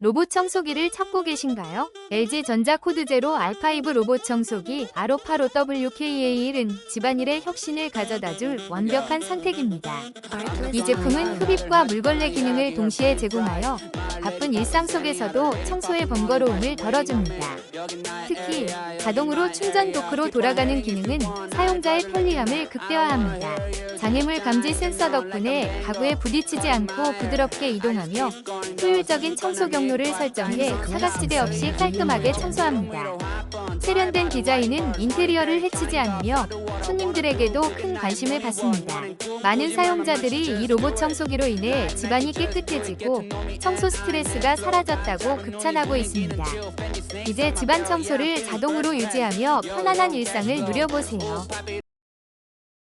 로봇 청소기를 찾고 계신가요? LG 전자 코드 제로 R5 로봇 청소기 R585WKA1은 집안일의 혁신을 가져다줄 완벽한 선택입니다. 이 제품은 흡입과 물걸레 기능을 동시에 제공하여 바쁜 일상 속에서도 청소의 번거로움을 덜어줍니다. 특히 자동으로 충전 도크로 돌아가는 기능은 사용자의 편리함을 극대화합니다. 장애물 감지 센서 덕분에 가구에 부딪히지 않고 부드럽게 이동하며 효율적인 청소 경로를 설정해 사각지대 없이 깔끔하게 청소합니다. 세련된 디자인은 인테리어를 해치지 않으며 손님들에게도 큰 관심을 받습니다. 많은 사용자들이 이 로봇 청소기로 인해 집안이 깨끗해지고 청소 스트레스가 사라졌다고 극찬하고 있습니다. 이제 집안 청소를 자동으로 유지하며 편안한 일상을 누려보세요.